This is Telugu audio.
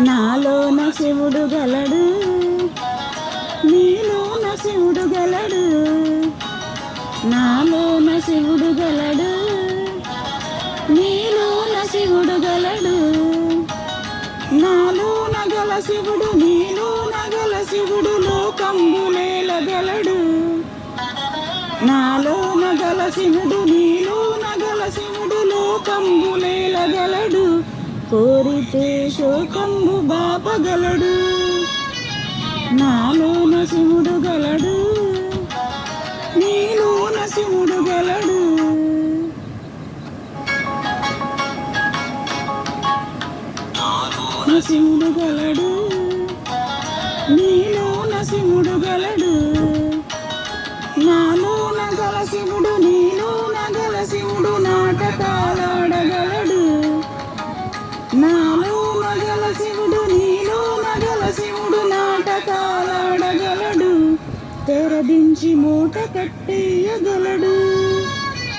నాలోన శివుడు గలడు నీలోన శివుడు గలడు నాలోన శివుడు గలడు నీలోన శివుడు గలడు. నాలోన గల శివుడు నీలోన గల శివుడు లోకంబులేల గలడు. నాలోన గల శివుడు నీలోన గల శివుడు లోకంబులేల గలడు. కోరితే శోకంబు బాపగలడు. నాలోన శివుడు గలడు. నీలోన శివుడు గలడు. శివుడు గలడు. నీలోన శివుడు గలడు. నాలోన గల శివుడు నీ నాలో మగల శివుడు నీలో మగల శివుడు నాటకాలాడగలడు తెరదించి మూట కట్టేయగలడు